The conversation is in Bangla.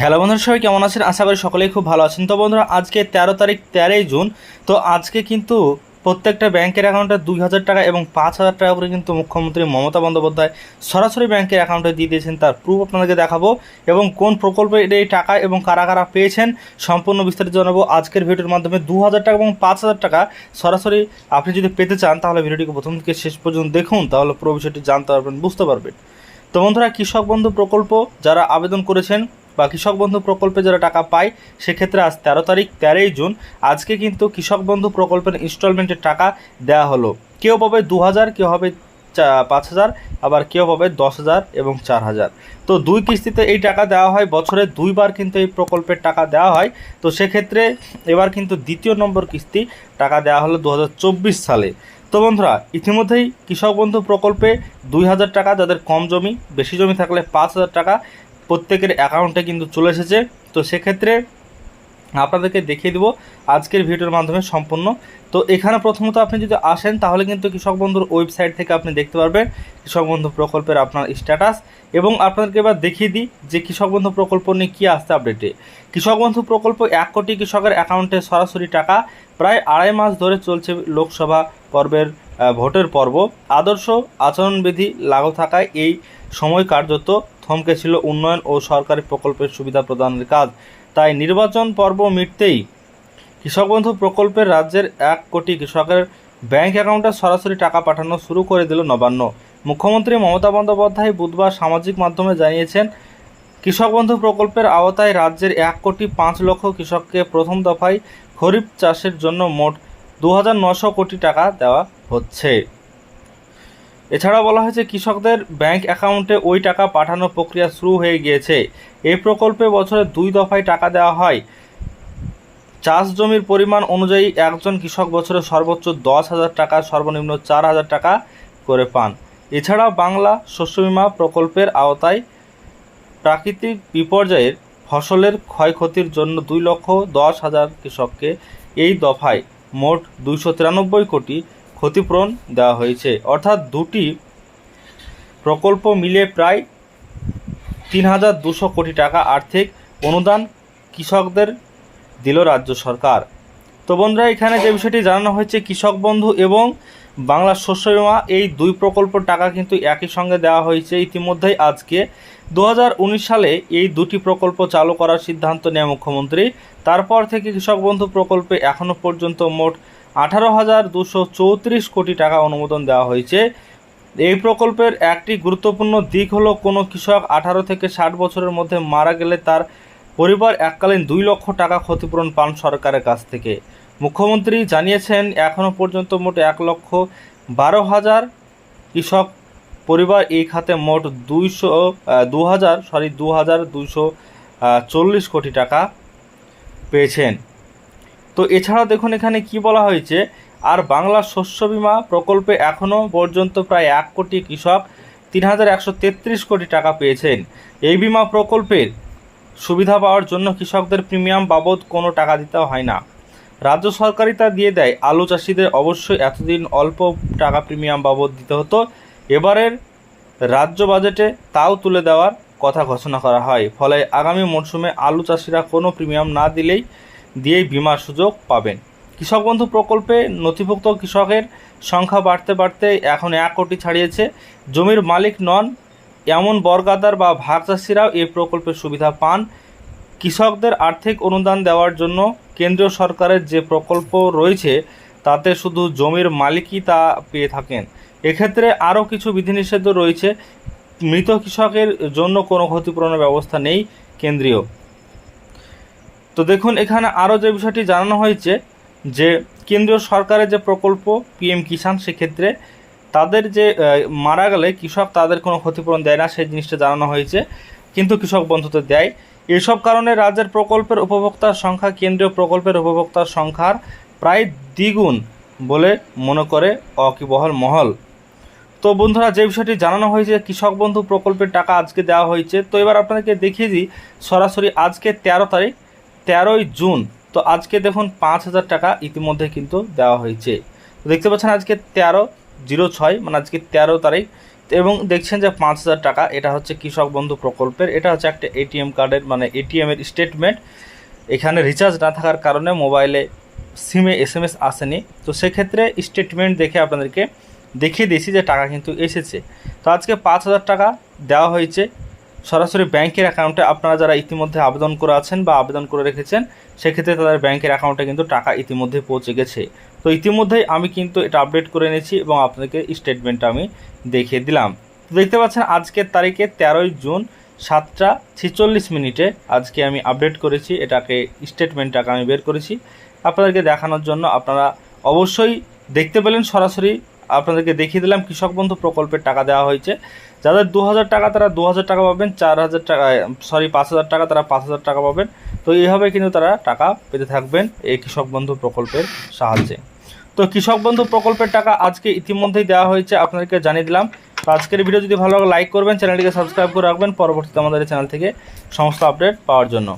হ্যালো বন্ধুরা, সবাই কেমন আছেন? আশা করি সকলেই খুব ভালো আছেন। তো বন্ধুরা, আজকে তেরো তারিখ, তেরোই জুন। তো আজকে কিন্তু প্রত্যেকটা ব্যাংকের অ্যাকাউন্টে দুই হাজার টাকা এবং পাঁচ হাজার টাকা করে কিন্তু মুখ্যমন্ত্রী মমতা বন্দ্যোপাধ্যায় সরাসরি ব্যাংকের অ্যাকাউন্টে দিয়ে দিয়েছেন তার প্রুফ আপনাদেরকে দেখাবো এবং কোন প্রকল্পে এই টাকা এবং কারা কারা পেয়েছেন সম্পূর্ণ বিস্তারিত জানাব আজকের ভিডিওর মাধ্যমে। দু হাজার টাকা এবং পাঁচ হাজার টাকা সরাসরি আপনি যদি পেতে চান, তাহলে ভিডিওটিকে প্রথম থেকে শেষ পর্যন্ত দেখুন, তাহলে পুরো বিষয়টি জানতে পারবেন, বুঝতে পারবেন। তো বন্ধুরা, কৃষক বন্ধু প্রকল্প যারা আবেদন করেছেন বা কৃষক বন্ধু প্রকল্পে যারা টাকা পায়, সেক্ষেত্রে আজ তেরো তারিখ, তেরোই জুন, আজকে কিন্তু কৃষক বন্ধু প্রকল্পের ইনস্টলমেন্টের টাকা দেওয়া হলো। কেউ পাবে দু হাজার কেউ হবে পাঁচ হাজার আবার কেউ পাবে দশ হাজার এবং চার হাজার তো দুই কিস্তিতে এই টাকা দেওয়া হয়, বছরে দুইবার কিন্তু এই প্রকল্পের টাকা দেওয়া হয়। তো সেক্ষেত্রে এবার কিন্তু দ্বিতীয় নম্বর কিস্তি টাকা দেওয়া হলো দু হাজার চব্বিশ সালে। তো বন্ধুরা, ইতিমধ্যেই কৃষক বন্ধু প্রকল্পে দুই হাজার টাকা, যাদের কম জমি, বেশি জমি থাকলে পাঁচ হাজার টাকা প্রত্যেকের অ্যাকাউন্টে কিন্তু চলে এসেছে। তো সেক্ষেত্রে আপনাদেরকে দেখিয়ে দেবো আজকের ভিডিওর মাধ্যমে সম্পূর্ণ। তো এখানে প্রথমত আপনি যদি আসেন, তাহলে কিন্তু কৃষক বন্ধুর ওয়েবসাইট থেকে আপনি দেখতে পারবেন কৃষক বন্ধু প্রকল্পের আপনার স্ট্যাটাস এবং আপনাদেরকে এবার দেখিয়ে দিই যে কৃষক বন্ধু প্রকল্প নিয়ে কী আসছে আপডেটে কৃষক বন্ধু প্রকল্প এক কোটি কৃষকের অ্যাকাউন্টে সরাসরি টাকা। প্রায় আড়াই মাস ধরে চলছে লোকসভা পর্বের ভোটের পর্ব। আদর্শ আচরণবিধি লাগু থাকায় এই সময় কার্যত থমকে ছিল উন্নয়ন ও সরকারি প্রকল্পের সুবিধা প্রদানের কাজ। তাই নির্বাচন পর্ব মিটতেই কৃষক বন্ধু প্রকল্পের রাজ্যের এক কোটি কৃষকের ব্যাংক অ্যাকাউন্টে সরাসরি টাকা পাঠানো শুরু করে দিল নবান্ন। মুখ্যমন্ত্রী মমতা বন্দ্যোপাধ্যায় বুধবার সামাজিক মাধ্যমে জানিয়েছেন কৃষক বন্ধু প্রকল্পের আওতায় রাজ্যের এক কোটি পাঁচ লক্ষ কৃষককে প্রথম দফায় খরিফ চাষের জন্য মোট দু কোটি টাকা দেওয়া হচ্ছে। এছাড়া বলা হয়েছে, কৃষকদের ব্যাংক অ্যাকাউন্টে ওই টাকা পাঠানোর প্রক্রিয়া শুরু হয়ে গিয়েছে। এই প্রকল্পে বছরে দুই দফায় টাকা দেওয়া হয়। চাষ জমির পরিমাণ অনুযায়ী একজন কৃষক বছরে সর্বোচ্চ দশ হাজার টাকা, সর্বনিম্ন চার হাজার টাকা করে পান। এছাড়া বাংলা শস্য বীমা প্রকল্পের আওতায় প্রাকৃতিক বিপর্যয়ের ফসলের ক্ষয়ক্ষতির জন্য দুই লক্ষ দশ হাজার কৃষককে এই দফায় মোট দুইশো তিরানব্বই কোটি ক্ষতিপূরণ দেওয়া হয়েছে। অর্থাৎ দুটি প্রকল্প মিলে প্রায় তিন হাজার দুশো কোটি টাকা আর্থিক অনুদান কৃষকদের দিল রাজ্য সরকার। তো বন্ধুরা, এখানে যে বিষয়টি জানানো হয়েছে, কৃষক বন্ধু এবং বাংলা শস্য বীমা, এই দুই প্রকল্পের টাকা কিন্তু একই সঙ্গে দেওয়া হয়েছে। ইতিমধ্যেই আজকে দু হাজার উনিশ সালে এই দুটি প্রকল্প চালু করার সিদ্ধান্ত নেয় মুখ্যমন্ত্রী। তারপর থেকে কৃষক বন্ধু প্রকল্পে এখনও পর্যন্ত মোট আঠারো হাজার দুশো চৌত্রিশ কোটি টাকা অনুমোদন দেওয়া হয়েছে। এই প্রকল্পের একটি গুরুত্বপূর্ণ দিক হলো, কোনো কৃষক আঠারো থেকে ষাট বছরের মধ্যে মারা গেলে তার পরিবার এককালীন দুই লক্ষ টাকা ক্ষতিপূরণ পান সরকারের কাছ থেকে। মুখ্যমন্ত্রী জানিয়েছেন, এখনও পর্যন্ত মোট এক লক্ষ বারো হাজার কৃষক পরিবার এই খাতে মোট দুইশো দু হাজার সরি দু হাজার দুইশো চল্লিশ কোটি টাকা পেয়েছেন। তো এছাড়া দেখুন এখানে কি বলা হয়েছে, আর বাংলার শস্য বিমা প্রকল্পে এখনও পর্যন্ত প্রায় এক কোটি কৃষক তিন হাজার একশো তেত্রিশ কোটি টাকা পেয়েছেন। এই বিমা প্রকল্পের সুবিধা পাওয়ার জন্য কৃষকদের প্রিমিয়াম বাবদ কোনো টাকা দিতে হয় না। রাজ্য সরকারই তা দিয়ে দেয়, আলু চাষিদের অবশ্যই এতদিন অল্প টাকা প্রিমিয়াম বাবদ দিতে হতো। এবারের রাজ্য বাজেটে তাও তুলে দেওয়ার কথা ঘোষণা করা হয়। ফলে আগামী মরশুমে আলু চাষিরা কোনো প্রিমিয়াম না দিলেই দিয়েই বিমার সুযোগ পাবেন। কৃষক বন্ধু প্রকল্পে নথিভুক্ত কৃষকের সংখ্যা বাড়তে বাড়তে এখন এক কোটি ছাড়িয়েছে। জমির মালিক নন, এমন বর্গাদার বা ভাগ চাষিরাও এই প্রকল্পের সুবিধা পান। কৃষকদের আর্থিক অনুদান দেওয়ার জন্য কেন্দ্রীয় সরকারের যে প্রকল্প রয়েছে, তাতে শুধু জমির মালিকই তা পেয়ে থাকেন। এক্ষেত্রে আরও কিছু বিধিনিষেধ রয়েছে। মৃত কৃষকের জন্য কোনো ক্ষতিপূরণের ব্যবস্থা নেই কেন্দ্রীয়। তো দেখুন, এখানে আরও যে বিষয়টি জানানো হয়েছে যে কেন্দ্রীয় সরকারের যে প্রকল্প পিএম কিষাণ, সেক্ষেত্রে তাদের যে মারা গেলে কৃষক তাদের কোনো ক্ষতিপূরণ দেয় না, সেই জিনিসটা জানানো হয়েছে, কিন্তু কৃষক বন্ধুতে দেয়। এসব কারণে রাজ্যের প্রকল্পের উপভোক্তার সংখ্যা, কেন্দ্রীয় প্রকল্পের উপভোক্তার সংখ্যার প্রায় দ্বিগুণ বলে মনে করে অকিবহল মহল। তো বন্ধুরা, যে বিষয়টি জানানো হয়েছে কৃষক বন্ধু প্রকল্পের টাকা আজকে দেওয়া হয়েছে, তো এবার আপনাদেরকে দেখিয়ে দিই, সরাসরি আজকে তেরো তারিখ তেরোই জুন। তো আজকে দেখুন পাঁচ হাজার টাকা ইতিমধ্যে কিন্তু দেওয়া হয়েছে। দেখতে পাচ্ছেন আজকে তেরো জিরো ছয় মানে আজকে তেরো তারিখ। এবং দেখছেন যে পাঁচ হাজার টাকা, এটা হচ্ছে কৃষক বন্ধু প্রকল্পের, এটা হচ্ছে একটা এটিএম কার্ডের মানে এটিএমের স্টেটমেন্ট এখানে রিচার্জ না থাকার কারণে মোবাইলে সিমে এস এম এস আসেনি। তো সেক্ষেত্রে স্টেটমেন্ট দেখে আপনাদেরকে দেখিয়ে দিয়েছি যে টাকা কিন্তু এসেছে। তো আজকে পাঁচ হাজার টাকা দেওয়া হয়েছে। সরাসরি ব্যাংকের অ্যাকাউন্টে আপনারা যারা ইতিমধ্যে আবেদন করে আছেন বা আবেদন করে রেখেছেন, সেক্ষেত্রে তাদের ব্যাংকের অ্যাকাউন্টে কিন্তু টাকা ইতিমধ্যে পৌঁছে গেছে। তো ইতিমধ্যেই আমি কিন্তু এটা আপডেট করে নিয়েছি এবং আপনাদেরকে স্টেটমেন্টটা আমি দেখিয়ে দিলাম। তো দেখতে পাচ্ছেন, আজকের তারিখে তেরোই জুন সাতটা ছেচল্লিশ মিনিটে আজকে আমি আপডেট করেছি, এটাকে স্টেটমেন্টটাকে আমি বের করেছি। আপনাদেরকে দেখানোর জন্য আপনারা অবশ্যই দেখতে পেলেন সরাসরি আপনাদেরকে দেখিয়ে দিলাম কৃষক বন্ধু প্রকল্পের টাকা দেওয়া হয়েছে। যাদের দু হাজার টাকা তারা দু হাজার টাকা পাবেন চার হাজার টাকা সরি পাঁচ হাজার টাকা তারা পাঁচ হাজার টাকা পাবেন। তো এইভাবে কিন্তু তারা টাকা পেতে থাকবেন এই কৃষক বন্ধু প্রকল্পের সাহায্যে। তো কৃষক বন্ধু প্রকল্পের টাকা আজকে ইতিমধ্যেই দেওয়া হয়েছে, আপনাদেরকে জানিয়ে দিলাম। তো আজকের ভিডিও যদি ভালো লাগে লাইক করবেন, চ্যানেলটিকে সাবস্ক্রাইব করে রাখবেন। পরবর্তীতে আমাদের চ্যানেল থেকে সমস্ত আপডেট পাওয়ার জন্য।